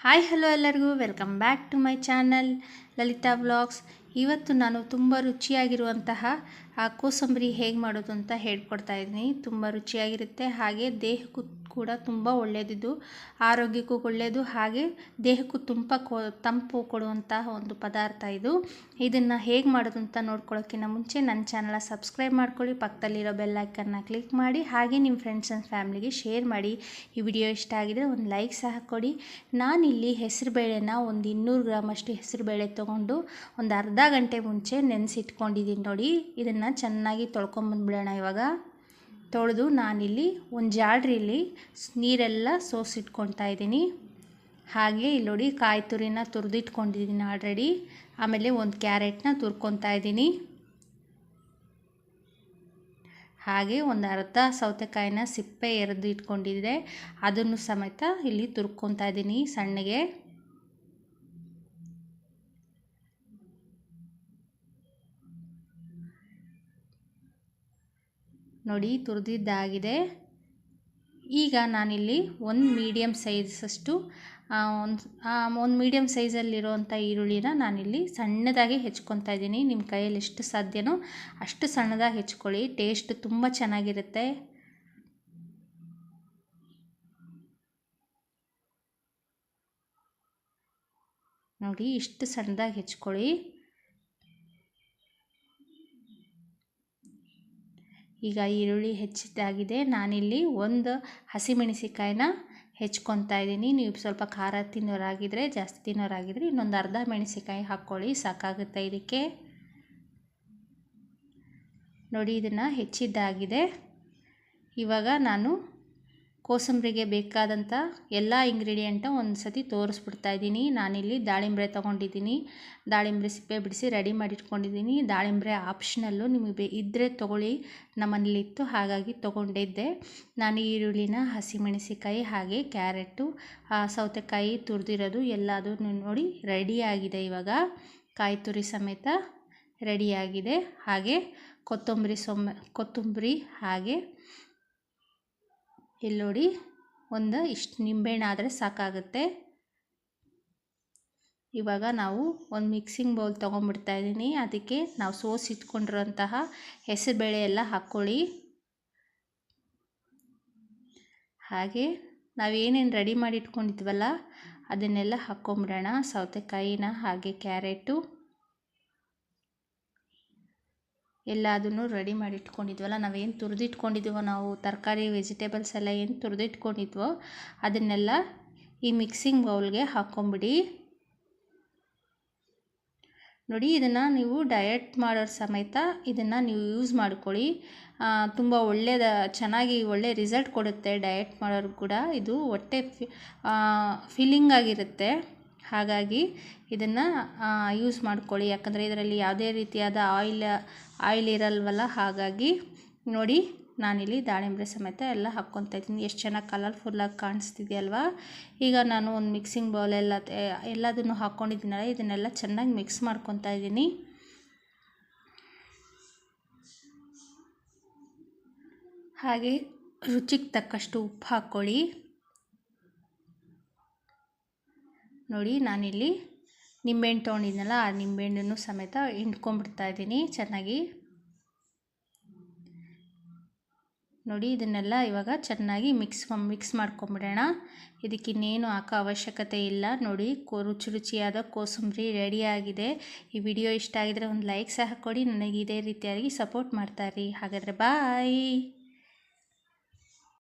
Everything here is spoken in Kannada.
ಹಾಯ್ ಹಲೋ ಎಲ್ಲರಿಗೂ. Welcome back to my channel Lalitha vlogs. ಇವತ್ತು ನಾನು ತುಂಬ ರುಚಿಯಾಗಿರುವಂತಹ ಆ ಕೋಸಂಬರಿ ಹೇಗೆ ಮಾಡೋದು ಅಂತ ಹೇಳ್ಕೊಡ್ತಾ ಇದ್ದೀನಿ. ತುಂಬ ರುಚಿಯಾಗಿರುತ್ತೆ. ಹಾಗೆ ದೇಹಕ್ಕೂ ಕೂಡ ತುಂಬ ಒಳ್ಳೆಯದಿದ್ದು ಆರೋಗ್ಯಕ್ಕೂ ಒಳ್ಳೆಯದು ಹಾಗೆ ದೇಹಕ್ಕೂ ತುಂಬ ಕೊ, ತಂಪು ಕೊಡುವಂತಹ ಒಂದು ಪದಾರ್ಥ ಇದು. ಇದನ್ನು ಹೇಗೆ ಮಾಡೋದು ಅಂತ ನೋಡ್ಕೊಳ್ಳೋಕ್ಕಿಂತ ಮುಂಚೆ ನನ್ನ ಚಾನಲ ಸಬ್ಸ್ಕ್ರೈಬ್ ಮಾಡ್ಕೊಳ್ಳಿ. ಪಕ್ಕದಲ್ಲಿರೋ ಬೆಲ್ಲೈಕನ್ನ ಕ್ಲಿಕ್ ಮಾಡಿ. ಹಾಗೆ ನಿಮ್ಮ ಫ್ರೆಂಡ್ಸ್ ಆ್ಯಂಡ್ ಫ್ಯಾಮ್ಲಿಗೆ ಶೇರ್ ಮಾಡಿ. ಈ ವಿಡಿಯೋ ಇಷ್ಟ ಆಗಿದ್ರೆ ಒಂದು ಲೈಕ್ ಸಹ ಕೊಡಿ. ನಾನಿಲ್ಲಿ ಹೆಸರುಬೇಳೆನ ಒಂದು ಇನ್ನೂರು ಗ್ರಾಮಷ್ಟು ಹೆಸರುಬೇಳೆ ತೊಗೊಂಡು ಒಂದು ಅರ್ಧ ಗಂಟೆ ಮುಂಚೆ ನೆನೆಸಿಟ್ಕೊಂಡಿದ್ದೀನಿ ನೋಡಿ. ಇದನ್ನು ಚೆನ್ನಾಗಿ ತೊಳ್ಕೊಂಬಂದ್ಬಿಡೋಣ ಇವಾಗ. ತೊಳೆದು ನಾನಿಲ್ಲಿ ಒಂದು ಜಾಡ್ರಿಲಿ ನೀರೆಲ್ಲ ಸೋಸಿಟ್ಕೊತಾ ಇದ್ದೀನಿ. ಹಾಗೆ ಇಲ್ಲಿ ನೋಡಿ ಕಾಯಿ ತುರಿನ ತುರಿದಿಟ್ಕೊಂಡಿದ್ದೀನಿ ಆಲ್ರೆಡಿ ಆಮೇಲೆ ಒಂದು ಕ್ಯಾರೆಟ್ನ ತುರ್ಕೊತಾ ಇದ್ದೀನಿ. ಹಾಗೆ ಒಂದು ಅರ್ಧ ಸೌತೆಕಾಯಿನ ಸಿಪ್ಪೆ ಎರೆದು ಇಟ್ಕೊಂಡಿದ್ದೆ. ಅದನ್ನು ಸಮೇತ ಇಲ್ಲಿ ತುರ್ಕೊತಾ ಇದ್ದೀನಿ ಸಣ್ಣಗೆ. ನೋಡಿ ತುರಿದಿದ್ದಾಗಿದೆ. ಈಗ ನಾನಿಲ್ಲಿ ಒಂದು ಮೀಡಿಯಮ್ ಸೈಜಷ್ಟು ಒಂದು ಒಂದು ಮೀಡಿಯಮ್ ಸೈಜಲ್ಲಿರುವಂಥ ಈರುಳ್ಳಿನ ನಾನಿಲ್ಲಿ ಸಣ್ಣದಾಗಿ ಹೆಚ್ಕೊತಾ ಇದ್ದೀನಿ. ನಿಮ್ಮ ಕೈಯಲ್ಲಿ ಎಷ್ಟು ಸಾಧ್ಯನೋ ಅಷ್ಟು ಸಣ್ಣದಾಗಿ ಹೆಚ್ಕೊಳ್ಳಿ. ಟೇಸ್ಟ್ ತುಂಬ ಚೆನ್ನಾಗಿರುತ್ತೆ. ನೋಡಿ, ಇಷ್ಟು ಸಣ್ಣದಾಗಿ ಹೆಚ್ಕೊಳ್ಳಿ. ಈಗ ಈರುಳ್ಳಿ ಹೆಚ್ಚಿದ್ದಾಗಿದೆ. ನಾನಿಲ್ಲಿ ಒಂದು ಹಸಿಮೆಣಸಿಕಾಯಿನ ಹೆಚ್ಕೊತಾ ಇದ್ದೀನಿ. ನೀವು ಸ್ವಲ್ಪ ಖಾರ ತಿನ್ನೋರಾಗಿದ್ದರೆ ಜಾಸ್ತಿ ತಿನ್ನೋರಾಗಿದ್ದರೆ ಇನ್ನೊಂದು ಅರ್ಧ ಮೆಣಸಿಕಾಯಿ ಹಾಕ್ಕೊಳ್ಳಿ, ಸಾಕಾಗುತ್ತೆ ಇದಕ್ಕೆ. ನೋಡಿ, ಇದನ್ನು ಹೆಚ್ಚಿದ್ದಾಗಿದೆ. ಇವಾಗ ನಾನು ಕೋಸಂಬರಿಗೆ ಬೇಕಾದಂಥ ಎಲ್ಲ ಇಂಗ್ರೀಡಿಯೆಂಟ ಒಂದು ಸತಿ ತೋರಿಸ್ಬಿಡ್ತಾ ಇದ್ದೀನಿ. ನಾನಿಲ್ಲಿ ದಾಳಿಂಬ್ರೆ ತೊಗೊಂಡಿದ್ದೀನಿ. ದಾಳಿಂಬ್ರೆ ಸಿಪ್ಪೆ ಬಿಡಿಸಿ ರೆಡಿ ಮಾಡಿಟ್ಕೊಂಡಿದ್ದೀನಿ. ದಾಳಿಂಬ್ರೆ ಆಪ್ಷನಲ್ಲು ನಿಮಗೆ ಬೇ ಇದ್ದರೆ ತೊಗೊಳ್ಳಿ ನಮ್ಮನೇಲಿತ್ತು ಹಾಗಾಗಿ ತೊಗೊಂಡಿದ್ದೆ. ನಾನು ಈರುಳ್ಳಿನ ಹಸಿಮೆಣಸಿಕಾಯಿ ಹಾಗೆ ಕ್ಯಾರೆಟು ಸೌತೆಕಾಯಿ ತುರಿದಿರೋದು ಎಲ್ಲದೂ ನೋಡಿ ರೆಡಿಯಾಗಿದೆ ಇವಾಗ. ಕಾಯಿ ತುರಿ ಸಮೇತ ರೆಡಿಯಾಗಿದೆ ಹಾಗೆ ಕೊತ್ತಂಬರಿ ಸೊಮ್ಮೆ, ಕೊತ್ತಂಬರಿ ಹಾಗೆ ಇಲ್ಲಿ ನೋಡಿ, ಒಂದು ಇಷ್ಟು ನಿಂಬೆಹಣ್ಣು ಆದರೆ ಸಾಕಾಗುತ್ತೆ. ಇವಾಗ ನಾವು ಒಂದು ಮಿಕ್ಸಿಂಗ್ ಬೌಲ್ ತೊಗೊಂಡ್ಬಿಡ್ತಾ ಇದ್ದೀನಿ. ಅದಕ್ಕೆ ನಾವು ಸೋಸಿ ಇಟ್ಕೊಂಡಿರೋಂತಹ ಹೆಸರುಬೇಳೆ ಎಲ್ಲ ಹಾಕ್ಕೊಳ್ಳಿ. ಹಾಗೆ ನಾವೇನೇನು ರೆಡಿ ಮಾಡಿ ಇಟ್ಕೊಂಡಿದ್ವಲ್ಲ, ಅದನ್ನೆಲ್ಲ ಹಾಕ್ಕೊಂಬಿಡೋಣ. ಸೌತೆಕಾಯಿನ ಹಾಗೆ ಕ್ಯಾರೆಟು. ಎಲ್ಲದನ್ನು ರೆಡಿ ಮಾಡಿ ಇಟ್ಕೊಂಡಿದ್ವಲ್ಲ ನಾವೇನು ತುರಿದಿಟ್ಕೊಂಡಿದ್ವೋ, ನಾವು ತರಕಾರಿ ವೆಜಿಟೇಬಲ್ಸ್ ಎಲ್ಲ ಏನು ತುರಿದಿಟ್ಕೊಂಡಿದ್ವೋ, ಅದನ್ನೆಲ್ಲ ಈ ಮಿಕ್ಸಿಂಗ್ ಬೌಲ್ಗೆ ಹಾಕ್ಕೊಂಬಿಡಿ ನೋಡಿ, ಇದನ್ನು ನೀವು ಡಯಟ್ ಮಾಡೋರ ಸಮೇತ ಇದನ್ನು ನೀವು ಯೂಸ್ ಮಾಡ್ಕೊಳ್ಳಿ. ತುಂಬ ಒಳ್ಳೆಯದ ಚೆನ್ನಾಗಿ ಒಳ್ಳೆ ರಿಸಲ್ಟ್ ಕೊಡುತ್ತೆ ಡಯಟ್ ಮಾಡೋರು ಕೂಡ. ಇದು ಹೊಟ್ಟೆ ಫಿಲ್ಲಿಂಗ್ ಆಗಿರುತ್ತೆ. ಹಾಗಾಗಿ ಇದನ್ನು ಯೂಸ್ ಮಾಡ್ಕೊಳ್ಳಿ. ಯಾಕಂದರೆ ಇದರಲ್ಲಿ ಯಾವುದೇ ರೀತಿಯಾದ ಆಯಿಲ್ ಆಯಿಲ್ ಇರಲ್ವಲ್ಲ? ಹಾಗಾಗಿ ನೋಡಿ, ನಾನಿಲ್ಲಿ ದಾಳಿಂಬೆ ಸಮೇತ ಎಲ್ಲ ಹಾಕ್ಕೊತಾ ಇದ್ದೀನಿ. ಎಷ್ಟು ಚೆನ್ನಾಗಿ ಕಲರ್ಫುಲ್ಲಾಗಿ ಕಾಣಿಸ್ತಿದೆಯಲ್ವಾ? ಈಗ ನಾನು ಒಂದು ಮಿಕ್ಸಿಂಗ್ ಬೌಲ್ ಎಲ್ಲ ಎಲ್ಲದನ್ನು ಹಾಕ್ಕೊಂಡಿದ್ದೀನಲ್ಲ ಇದನ್ನೆಲ್ಲ ಚೆನ್ನಾಗಿ ಮಿಕ್ಸ್ ಮಾಡ್ಕೊತಾ ಇದ್ದೀನಿ. ಹಾಗೆ ರುಚಿಗೆ ತಕ್ಕಷ್ಟು ಉಪ್ಪು ಹಾಕ್ಕೊಳ್ಳಿ. ನೋಡಿ, ನಾನಿಲ್ಲಿ ನಿಂಬೆಹಣ್ಣು ತೊಗೊಂಡಿದ್ನಲ್ಲ, ಆ ನಿಂಬೆಹಣ್ಣನ್ನು ಸಮೇತ ಹಿಂಡ್ಕೊಂಡ್ಬಿಡ್ತಾ ಇದ್ದೀನಿ ಚೆನ್ನಾಗಿ. ನೋಡಿ, ಇದನ್ನೆಲ್ಲ ಇವಾಗ ಚೆನ್ನಾಗಿ ಮಿಕ್ಸ್ ಮಿಕ್ಸ್ ಮಾಡ್ಕೊಂಬಿಡೋಣ. ಇದಕ್ಕೆ ಇನ್ನೇನು ಹಾಕೋ ಅವಶ್ಯಕತೆ ಇಲ್ಲ. ನೋಡಿ, ಕೋ, ರುಚಿ ರುಚಿಯಾದ ಕೋಸಂಬರಿ ರೆಡಿಯಾಗಿದೆ ಈ ವಿಡಿಯೋ ಇಷ್ಟ ಆಗಿದರೆ ಒಂದು ಲೈಕ್ ಸಹ ಕೊಡಿ. ನನಗೆ ಇದೇ ರೀತಿಯಾಗಿ ಸಪೋರ್ಟ್ ಮಾಡ್ತಾಯಿರಿ ಹಾಗಾದರೆ ಬಾಯ್